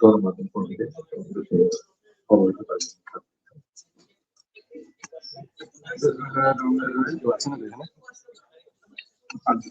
গণমাধ্যম কর্মীদের অবহিত করেন কেউ আছে না এখানে আচ্ছা,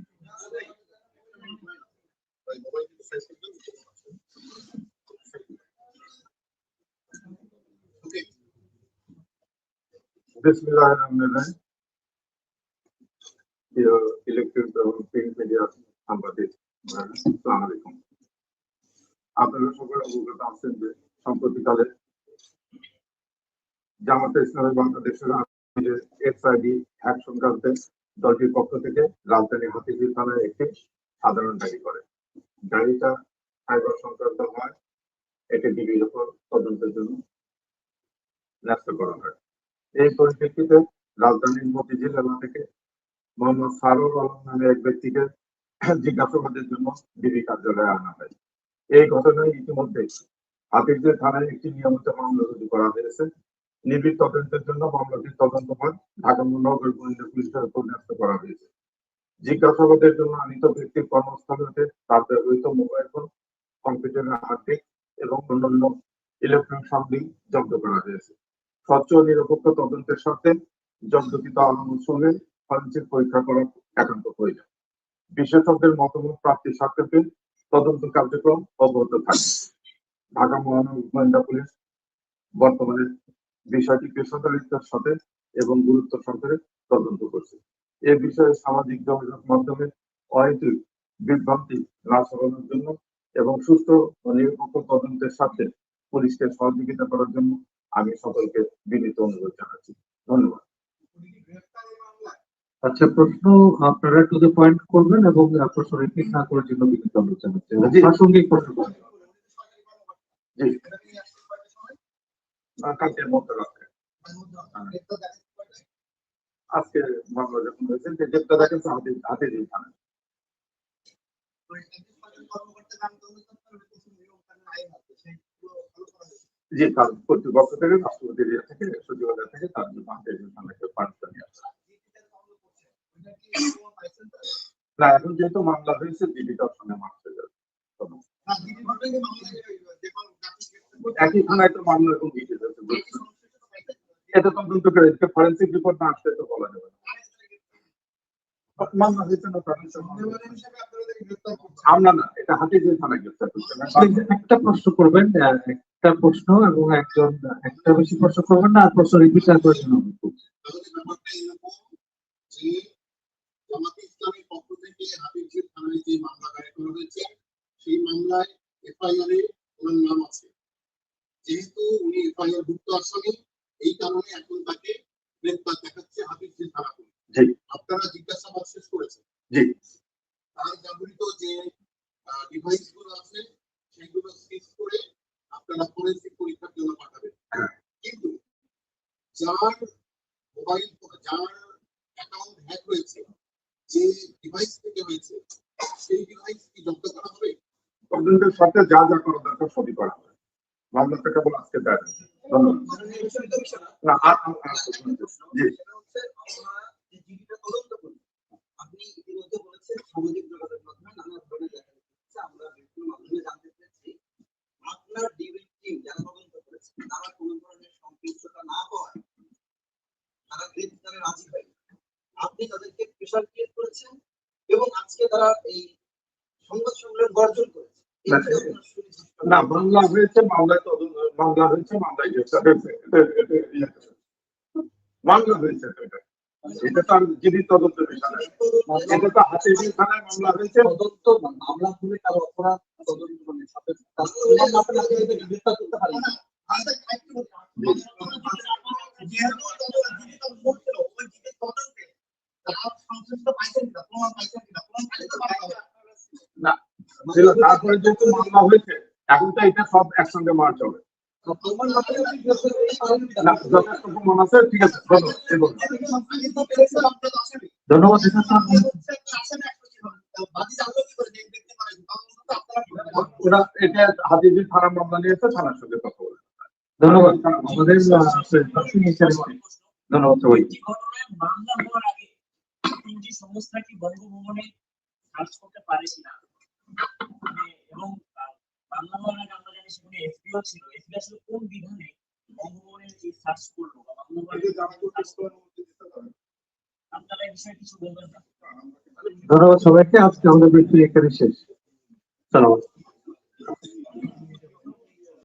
জামাতে ইসলামী বাংলাদেশের এক্সআইডি হ্যাক সংক্রান্তে দলটির পক্ষ থেকে রাজধানী হাতিঝিল থানায় একটি সাধারণ ডায়েরি করে। ডায়েরিটা সাইবার সংক্রান্ত হয়, এটি ডিবির উপর তদন্তের জন্য ন্যস্ত করা হয়। এই পরিপ্রেক্ষিতে রাজধানীর মতিঝিল এলাকা থেকে মোহাম্মদ সারুল আলম নামে এক ব্যক্তিকে জিজ্ঞাসাবাদের জন্য ডিবি কার্যালয়ে আনা হয়। এই ঘটনায় ইতিমধ্যে হাতিরদের থানায় একটি নিয়মিত মামলা রুজু করা হয়েছে। নিবিড় তদন্তের জন্য মামলাটির তদন্ত হয় ঢাকা মহানগর গোয়েন্দা পুলিশের উপর ন্যস্ত করা হয়েছে। জিজ্ঞাসাবাদের জন্য আনিত ব্যক্তির কর্মস্থল হতে তার ব্যবহৃত মোবাইল ফোন, কম্পিউটারের হার্ড ডিস্ক এবং অন্যান্য ইলেকট্রনিক সামগ্রী জব্দ করা হয়েছে। স্বচ্ছ নিরপেক্ষ তদন্তের সাথে আলামত সঙ্গে ফরেন্সিক পরীক্ষা করা একান্ত প্রয়োজন। বিশেষজ্ঞের মতামত প্রাপ্তির সাথে তদন্ত কার্যক্রম অব্যাহত থাকে ঢাকা মহানগর গোয়েন্দা পুলিশ বর্তমানে বিষয়টি পেশাদারিত্বের সাথে এবং গুরুত্ব সহকারে তদন্ত করছে। এ বিষয়ে সামাজিক যোগাযোগ মাধ্যমে অহেতুক বিভ্রান্তি না ছড়ানোর জন্য এবং সুস্থ ও নিরপেক্ষ তদন্তের সাথে পুলিশকে সহযোগিতা করার জন্য আমি সকলকে বিনীত অনুরোধ জানাচ্ছি। ধন্যবাদ। আচ্ছা প্রশ্ন আপনারা টু দ্য পয়েন্ট করবেন এবং প্রশ্ন রিপিট না করার জন্য বিনীত অনুরোধ জানাচ্ছি। প্রাসঙ্গিক প্রশ্ন করবেন। জি। কালকের মধ্যে রাখতে আজকে মামলা যখন হয়েছে যে ডেটটা দেখেন হাতে হাতে দিয়ে থানা জি তার কর্তৃপক্ষ থেকে রাষ্ট্রপতির ইয়ে থেকে, সচিবালয় থেকে তার জন্য দিয়ে থানাকে পাঠাতে নিয়ে আসে। না, এখন যেহেতু মামলা হয়েছে সঙ্গে মারতে যাবে। একই থানায় তো মামলা এখন দিতে যাচ্ছে এটা তদন্ত করে ফরেন্সিক রিপোর্ট না আসলে তো বলা যাবে না। আমরা না এটা হাতে দিয়ে থানায় গ্রেপ্তার করছে একটা প্রশ্ন করবেন একটা প্রশ্ন এবং একজন একটা বেশি প্রশ্ন করবেন না আর প্রশ্ন রিপিট না করার জন্য অনুরোধ করছি। তাহলে ব্যাপারটা এরকম যে জামাতে ইসলামের পক্ষ থেকে হাবিবজির থানায় যে মামলা দায়ের করা হয়েছে সেই মামলায় এফআইআর এ ওনার নাম আছে যেহেতু উনি এফআইআর ভুক্ত আসামি এই কারণে এখন তাকে গ্রেপ্তার দেখাচ্ছে হাবিবজির থানা আপনারা জিজ্ঞাসাবাদ শেষ করেছেন? জি। তার ব্যবহৃত যে ডিভাইসগুলো আছে সেগুলো সিজ করে আপনারা ফরেন্সিক পরীক্ষার জন্য পাঠাবেন হ্যাঁ। কিন্তু যার মোবাইল যার অ্যাকাউন্ট হ্যাক হয়েছে যে ডিভাইস থেকে হয়েছে সেই ডিভাইস কি জব্দ করা হবে? তদন্তের সাথে যা যা করা দরকার সবই করা হবে। মামলাটা কেবল আজকে দেয় ধন্যবাদ। না আর জি আপনি ইতিমধ্যে বলেছেন সামাজিক যোগাযোগ মাধ্যমে নানা ধরনের দেখা যাচ্ছে আমরা বিভিন্ন মাধ্যমে জানতে পেরেছি আপনার ডিবির টিম যারা তদন্ত করেছে তারা কোনো ধরনের সংশ্লিষ্টতা না হওয়ায় তারা গ্রেপ্তারে রাজি হয় আপনি তাদেরকে প্রেশার ক্রিয়েট করেছেন এবং আজকে তারা এই সংবাদ সম্মেলন বর্জন করেছে না, মামলা হয়েছে মামলায় তদন্ত মামলা হয়েছে মামলায় গ্রেফতার হয়েছে এটা- এটা- ইয়ে করে। মামলা হয়েছে তো এটা এটা যিনি তদন্তের বিষয় এটা তো হাতে দিয়ে থানায় মামলা হয়েছে তদন্ত মামলা খুলে তার অপরাধ তদন্ত মানে তার গ্রেপ্তার করতে পারেন ছিল তারপরে যেহেতু মামলা হয়েছে এখন তো এটা সব একসঙ্গে মার্চ হবে যথেষ্ট প্রমাণ আছে ঠিক আছে ধন্যবাদ? ওরা এটা থানা মামলা নিয়েছে থানার সঙ্গে কথা বলে। ধন্যবাদ। আমাদের ধন্যবাদ সবাই মামলা হওয়ার আগে তিনটি বঙ্গভবনে কাজ করতে পারে কিনা? এবং বাংলা আমরা ছিল। আসলে কোন বিধানে সার্চ করল। আপনারা বিষয়ে কিছু ধন্যবাদ সবাইকে। আজকে আমাদের ব্যক্তি এখানে শেষ। সালাম